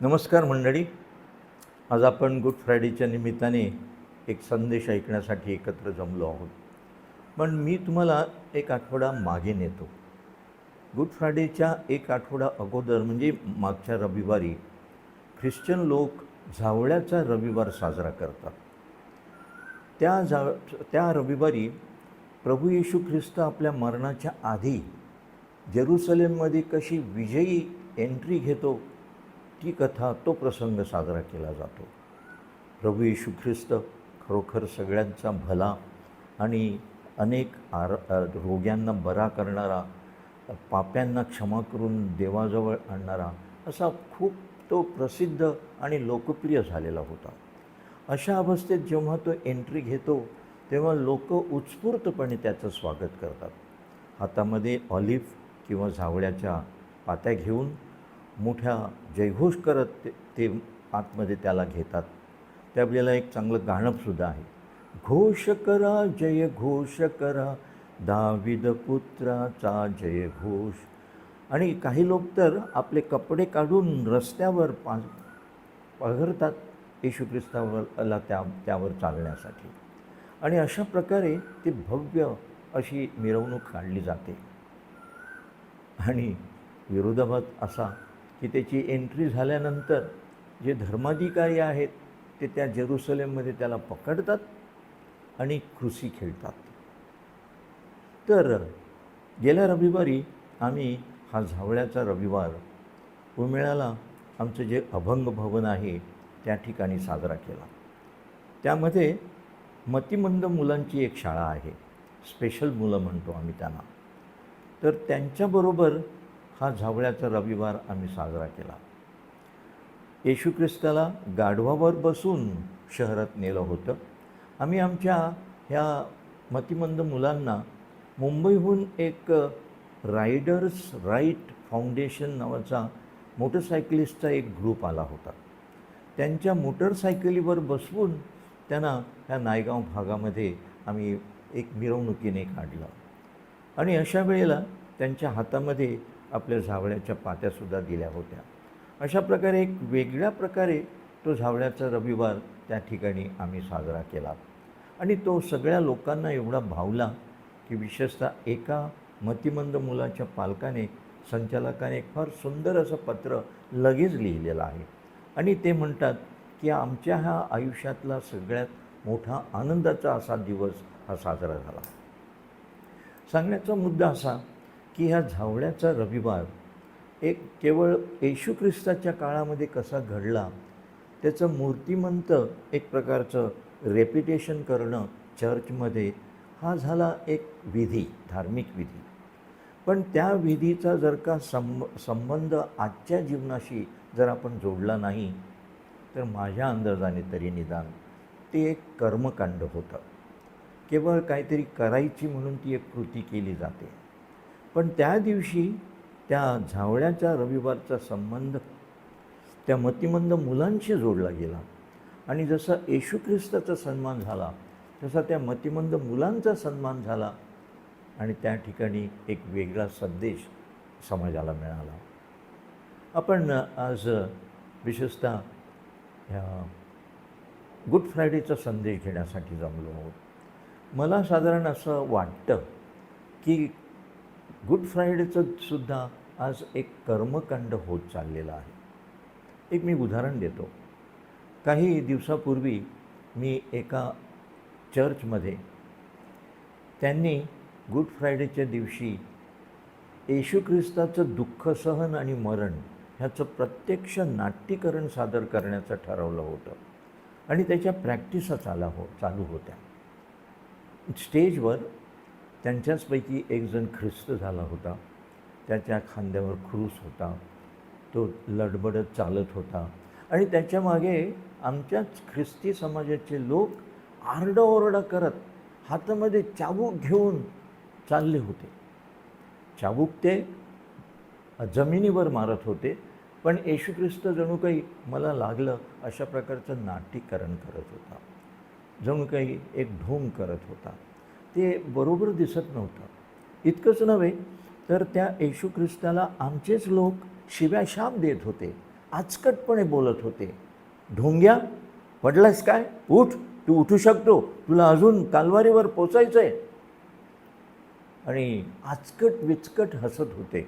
नमस्कार मंडळी. आज आपण गुड फ्रायडेच्या निमित्ताने एक संदेश ऐकण्यासाठी एकत्र जमलो आहोत. पण मी तुम्हाला एक आठवडा मागे नेतो. गुड फ्रायडेच्या एक आठवडा अगोदर म्हणजे मागच्या रविवारी ख्रिश्चन लोक झावळ्याचा रविवार साजरा करतात. त्या जा त्या रविवारी प्रभू येशू ख्रिस्त आपल्या मरणाच्या आधी जेरुसलेममध्ये कशी विजयी एंट्री घेतो ती कथा तो प्रसंग साजरा केला जातो. प्रभू येशू ख्रिस्त खरोखर सगळ्यांचा भला आणि अनेक आर रोग्यांना बरा करणारा पाप्यांना क्षमा करून देवाजवळ आणणारा असा खूप तो प्रसिद्ध आणि लोकप्रिय झालेला होता. अशा अवस्थेत जेव्हा तो एंट्री घेतो तेव्हा लोक उत्स्फूर्तपणे त्याचं स्वागत करतात. हातामध्ये ऑलिव्ह किंवा झावळ्याच्या पात्या घेऊन मोठ्या जयघोष करत ते ते आतमध्ये त्याला घेतात. त्यावेळेला एक चांगलं गाणंसुद्धा आहे. घोष करा जय घोष करा दाविद पुत्राचा जय घोष आणि काही लोक तर आपले कपडे काढून रस्त्यावर पा पघरतात येशू ख्रिस्तावरला त्या त्यावर चालण्यासाठी. आणि अशा प्रकारे ती भव्य अशी मिरवणूक काढली जाते. आणि विरोधाभास असा की त्याची एंट्री झाल्यानंतर जे धर्माधिकारी आहेत ते त्या जेरुसलेममध्ये त्याला पकडतात आणि खुशी खेळतात. तर गेल्या रविवारी आम्ही हा झावळ्याचा रविवार उमेळाला आमचं जे अभंग भवन आहे त्या ठिकाणी साजरा केला. त्यामध्ये मतिमंद मुलांची एक शाळा आहे स्पेशल मुलं म्हणतो आम्ही त्यांना. तर त्यांच्याबरोबर हा झावळ्याचा रविवार आम्ही साजरा केला. येशू ख्रिस्ताला गाढवावर बसून शहरात नेलं होतं. आम्ही आमच्या ह्या मतिमंद मुलांना मुंबईहून एक रायडर्स राईट फाउंडेशन नावाचा मोटरसायकलिस्टचा एक ग्रुप आला होता. त्यांच्या मोटरसायकलीवर बसवून त्यांना ह्या नायगाव भागामध्ये आम्ही एक मिरवणुकीने काढलं. आणि अशा वेळेला त्यांच्या हातामध्ये आपल्या झावळ्याच्या पात्यासुद्धा दिल्या होत्या. अशा प्रकारे एक वेगळ्या प्रकारे तो झावळ्याचा रविवार त्या ठिकाणी आम्ही साजरा केला. आणि तो सगळ्या लोकांना एवढा भावला की विशेषतः एका मतिमंद मुलाच्या पालकाने संचालकाने एक फार सुंदर असं पत्र लगेच लिहिलेलं आहे. आणि ते म्हणतात की आमच्या ह्या आयुष्यातला सगळ्यात मोठा आनंदाचा असा दिवस हा साजरा झाला. सांगण्याचा मुद्दा असा की ह्या झावळ्याचा रविवार एक केवळ येशू ख्रिस्ताच्या काळामध्ये कसा घडला त्याचं मूर्तिमंत एक प्रकारचं रेप्युटेशन करणं चर्चमध्ये हा झाला एक विधी धार्मिक विधी. पण त्या विधीचा जर का संब संबंध आजच्या जीवनाशी जर आपण जोडला नाही तर माझ्या अंदाजाने तरी निदान ते एक कर्मकांड होतं. केवळ काहीतरी करायची म्हणून ती एक कृती केली जाते. पण त्या दिवशी त्या झावळ्याच्या रविवारचा संबंध त्या मतिमंद मुलांशी जोडला गेला. आणि जसा येशू ख्रिस्ताचा सन्मान झाला तसा त्या मतिमंद मुलांचा सन्मान झाला आणि त्या ठिकाणी एक वेगळा संदेश समाजाला मिळाला. आपण आज विशेषतः ह्या गुड फ्रायडेचा संदेश घेण्यासाठी जमलो आहोत. मला साधारण असं वाटतं की गुड फ्रायडेचं सुद्धा आज एक कर्मकांड होत चाललेलं आहे. एक मी उदाहरण देतो. काही दिवसापूर्वी मी एका चर्चमध्ये त्यांनी गुड फ्रायडेच्या दिवशी येशू ख्रिस्ताचं दुःख सहन आणि मरण ह्याचं प्रत्यक्ष नाट्यकरण सादर करण्याचं ठरवलं होतं आणि त्याच्या प्रॅक्टिसा चाला हो चालू होत्या. स्टेजवर त्यांच्याचपैकी एकजण ख्रिस्त झाला होता. त्याच्या खांद्यावर क्रूस होता. तो लडबडत चालत होता. आणि त्याच्यामागे आमच्याच ख्रिस्ती समाजाचे लोक आरडाओरडा करत हातामध्ये चाबूक घेऊन चालले होते. चाबूक ते जमिनीवर मारत होते. पण येशू ख्रिस्त जणू काही मला लागलं अशा प्रकारचं नाट्यकरण करत होता. जणू काही एक ढोंग करत होता. ते बरोबर दिसत नव्हतं. इतकंच नव्हे तर त्या येशू ख्रिस्ताला आमचेच लोक शिव्याशाप देत होते आचकटपणे बोलत होते. ढोंग्या पडलास काय? उठ तू उठू शकतो तुला अजून कालवारीवर पोचायचं आहे आणि आचकट विचकट हसत होते.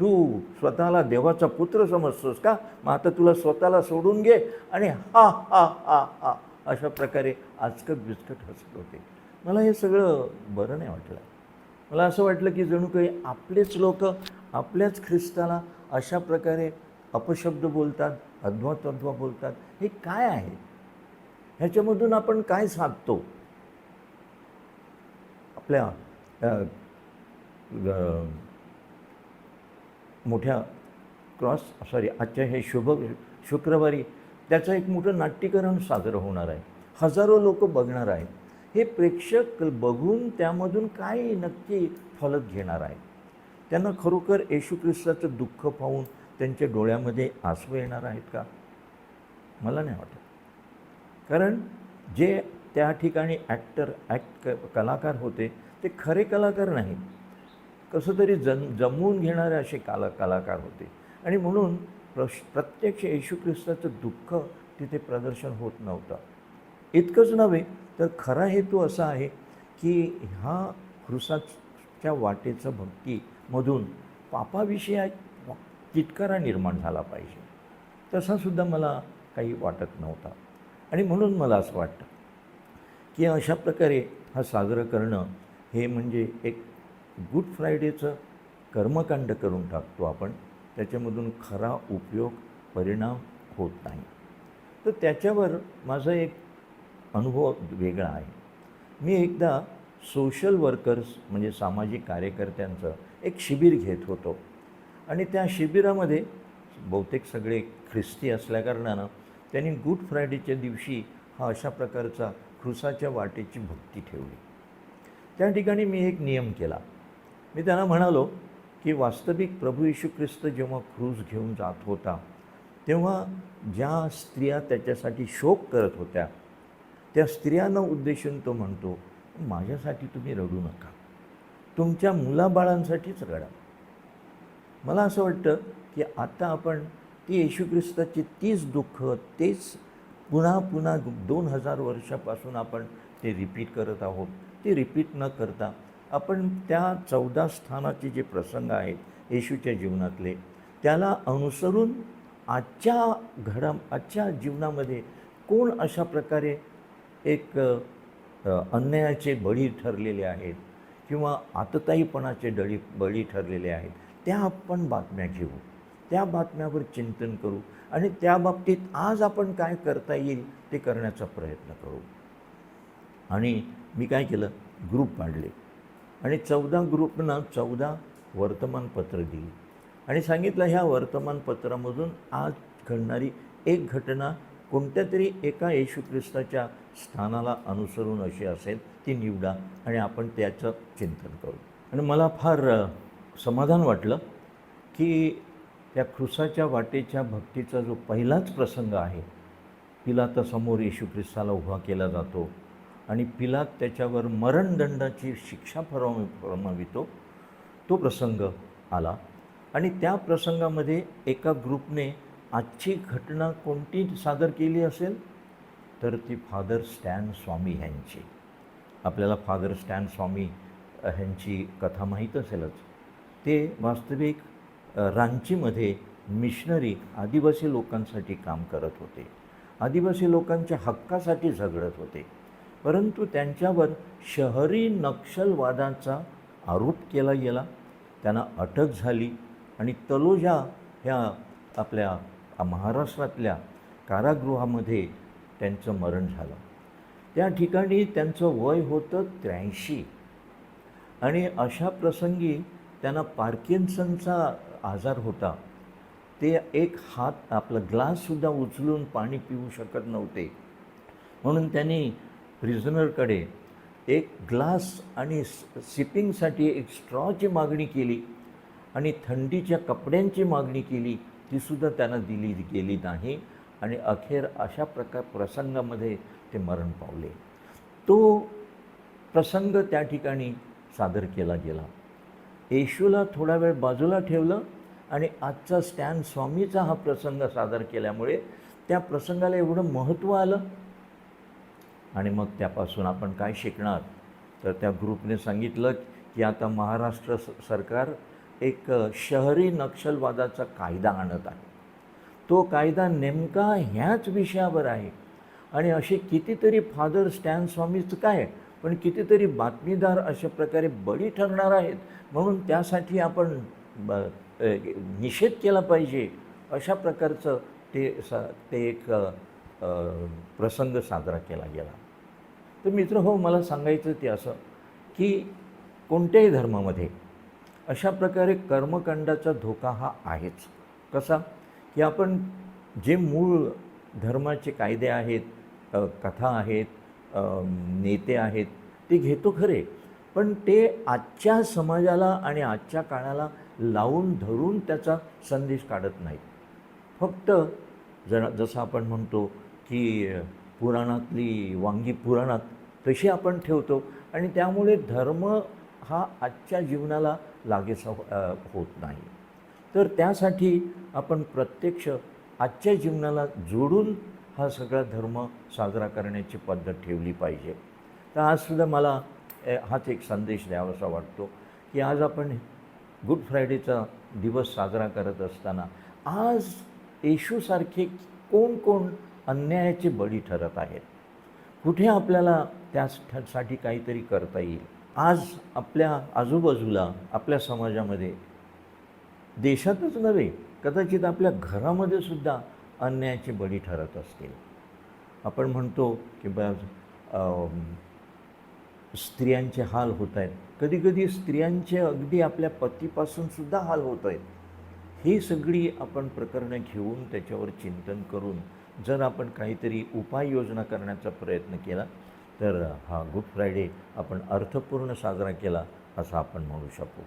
तू स्वतःला देवाचा पुत्र समजतोस का? मग आता तुला स्वतःला सोडून घे. आणि हा हा हा हा अशा प्रकारे आचकट विचकट हसत होते. मला हे सगळं बरं नाही वाटलं. मला असं वाटलं की जणू काही आपलेच लोक आपल्याच ख्रिस्ताला अशा प्रकारे अपशब्द बोलतात अध्वा बोलतात. हे काय आहे? ह्याच्यामधून आपण काय साधतो? आपल्या मोठ्या क्रॉस सॉरी आजच्या हे शुभ शुक्रवारी त्याचं एक मोठं नाट्यकरण साजरं होणार आहे. हजारो लोक बघणार आहेत. हे प्रेक्षक बघून त्यामधून काय नक्की फलक घेणार आहेत. त्यांना खरोखर येशू ख्रिस्ताचं दुःख पाहून त्यांच्या डोळ्यामध्ये आसू येणार आहेत का? मला नाही वाटत. कारण जे त्या ठिकाणी ॲक्टर ॲक्ट क कलाकार होते ते खरे कलाकार नाहीत. कसं तरी जन जमवून घेणारे असे काला कलाकार होते. आणि म्हणून प्रश प्रत्यक्ष येशू ख्रिस्ताचं दुःख तिथे प्रदर्शन होत नव्हतं. इतकंच नव्हे तर खरा हेतू असा आहे की ह्या ख्रुसाच्या वाटेचं भक्तीमधून पापाविषयी तितकारा निर्माण झाला पाहिजे. तसासुद्धा मला काही वाटत नव्हता. आणि म्हणून मला असं वाटतं की अशा प्रकारे हा साजरं करणं हे म्हणजे एक गुड फ्रायडेचं कर्मकांड करून टाकतो आपण. त्याच्यामधून खरा उपयोग परिणाम होत नाही. तर त्याच्यावर माझं एक अनुभव वेगळा आहे. मी एकदा सोशल वर्कर्स म्हणजे सामाजिक कार्यकर्त्यांचं एक शिबिर घेत होतो. आणि त्या शिबिरामध्ये बहुतेक सगळे ख्रिस्ती असल्याकारणानं त्यांनी गुड फ्रायडेच्या दिवशी हा अशा प्रकारचा क्रुसाच्या वाटेची भक्ती ठेवली. त्या ठिकाणी मी एक नियम केला. मी त्यांना म्हणालो की वास्तविक प्रभू येशू ख्रिस्त जेव्हा क्रूज घेऊन जात होता तेव्हा ज्या स्त्रिया त्याच्यासाठी शोक करत होत्या त्या स्त्रियांना उद्देशून तो म्हणतो माझ्यासाठी तुम्ही रडू नका. तुमच्या मुलाबाळांसाठीच रडा. मला असं वाटतं की आता आपण ती येशू ख्रिस्ताची तीच दुःख तेच पुन्हा पुन्हा दोन हजार वर्षापासून आपण ते रिपीट करत आहोत. ते रिपीट न करता आपण त्या चौदा स्थानाचे जे प्रसंग आहेत येशूच्या जीवनातले त्याला अनुसरून आजच्या घडा आजच्या जीवनामध्ये कोण अशा प्रकारे एक अन्यायाचे बळी ठरलेले आहेत किंवा आतताईपणाचे डळी बळी ठरलेले आहेत त्या आपण बातम्या घेऊ. त्या बातम्यावर चिंतन करू आणि त्या बाबतीत आज आपण काय करता येईल ते करण्याचा प्रयत्न करू. आणि मी काय केलं? ग्रुप काढले. आणि चौदा ग्रुपना चौदा वर्तमानपत्र दिली. आणि सांगितलं ह्या वर्तमानपत्रामधून आज घडणारी एक घटना कोणत्या तरी एका येशू ख्रिस्ताच्या स्थानाला अनुसरून अशी असेल ती निवडा आणि आपण त्याचं चिंतन करू. आणि मला फार समाधान वाटलं की त्या ख्रुसाच्या वाटेच्या भक्तीचा जो पहिलाच प्रसंग आहे पिलातासमोर येशू ख्रिस्ताला उभा केला जातो आणि पिलात त्याच्यावर मरणदंडाची शिक्षा फरव फरमावितो तो प्रसंग आला. आणि त्या प्रसंगामध्ये एका ग्रुपने आजची घटना कोणती सादर केली असेल? तर ती फादर स्टॅन स्वामी ह्यांची. आपल्याला फादर स्टॅन स्वामी ह्यांची कथा माहीत असेलच. ते वास्तविक रांचीमध्ये मिशनरी आदिवासी लोकांसाठी काम करत होते. आदिवासी लोकांच्या हक्कासाठी झगडत होते. परंतु त्यांच्यावर शहरी नक्षलवादाचा आरोप केला गेला. त्यांना अटक झाली आणि तलोजा ह्या आपल्या महाराष्ट्रातल्या कारागृहामध्ये त्यांचं मरण झालं. त्या ठिकाणी त्यांचं वय होतं त्र्याऐंशी. आणि अशा प्रसंगी त्यांना पार्किन्सनचा आजार होता. ते एक हात आपला ग्लाससुद्धा उचलून पाणी पिऊ शकत नव्हते. म्हणून त्यांनी प्रिझनरकडे एक ग्लास आणि सिपिंगसाठी एक स्ट्रॉची मागणी केली आणि थंडीच्या कपड्यांची मागणी केली. तीसुद्धा त्यांना दिली गेली नाही. आणि अखेर अशा प्रकार प्रसंगामध्ये ते मरण पावले. तो प्रसंग त्या ठिकाणी सादर केला गेला. येशूला थोडा वेळ बाजूला ठेवलं आणि आजचा स्टॅन स्वामीचा हा प्रसंग सादर केल्यामुळे त्या प्रसंगाला एवढं महत्त्व आलं. आणि मग त्यापासून आपण काय शिकणार? तर त्या ग्रुपने सांगितलं की आता महाराष्ट्र स- सरकार एक शहरी नक्षलवादाचा कायदा आणत आहे. तो कायदा नेमका ह्याच विषयावर आहे. आणि असे कितीतरी फादर स्टॅन स्वामीचं काय पण कितीतरी बातमीदार अशा प्रकारे बळी ठरणार आहेत. म्हणून त्यासाठी आपण ब निषेध केला पाहिजे. अशा प्रकारचं ते स ते एक प्रसंग साजरा केला गेला. तर मित्र हो मला सांगायचं ते असं की कोणत्याही धर्मामध्ये अशा प्रकारे कर्मकांडाचा धोका हा आहेच. कसा? की आपण जे मूळ धर्माचे कायदे आहेत कथा आहेत नेते आहेत ते घेतो खरे. पण ते आजच्या समाजाला आणि आजच्या काळाला लावून धरून त्याचा संदेश काढत नाहीत. फक्त जरा जसं आपण म्हणतो की पुराणातली वांगी पुराणात तशी आपण ठेवतो. आणि त्यामुळे धर्म हा आजच्या जीवनाला लागेसा होत नाही. तर त्यासाठी आपण प्रत्यक्ष आजच्या जीवनाला जोडून हा सगळा धर्म साजरा करण्याची पद्धत ठेवली पाहिजे. तर आजसुद्धा मला हाच एक संदेश द्यावासा वाटतो की आज आपण गुड फ्रायडेचा दिवस साजरा करत असताना आज येशूसारखे कोण कोण अन्यायाचे बळी ठरत आहेत? कुठे आपल्याला त्यासाठी काहीतरी करता येईल? आज आपल्या आजूबाजूला आपल्या समाजामध्ये देशातच नव्हे कदाचित आपल्या घरामध्ये सुद्धा अन्यायाचे बळी ठरत असतील. आपण म्हणतो की बा स्त्रियांचे हाल होत आहेत. कधीकधी स्त्रियांचे अगदी आपल्या पतीपासून सुद्धा हाल होत आहेत. ही सगळी आपण प्रकरणं घेऊन त्याच्यावर चिंतन करून जर आपण काहीतरी उपाययोजना करण्याचा प्रयत्न केला तर हा गुड फ्रायडे आपण अर्थपूर्ण साजरा केला असं आपण म्हणू शकू.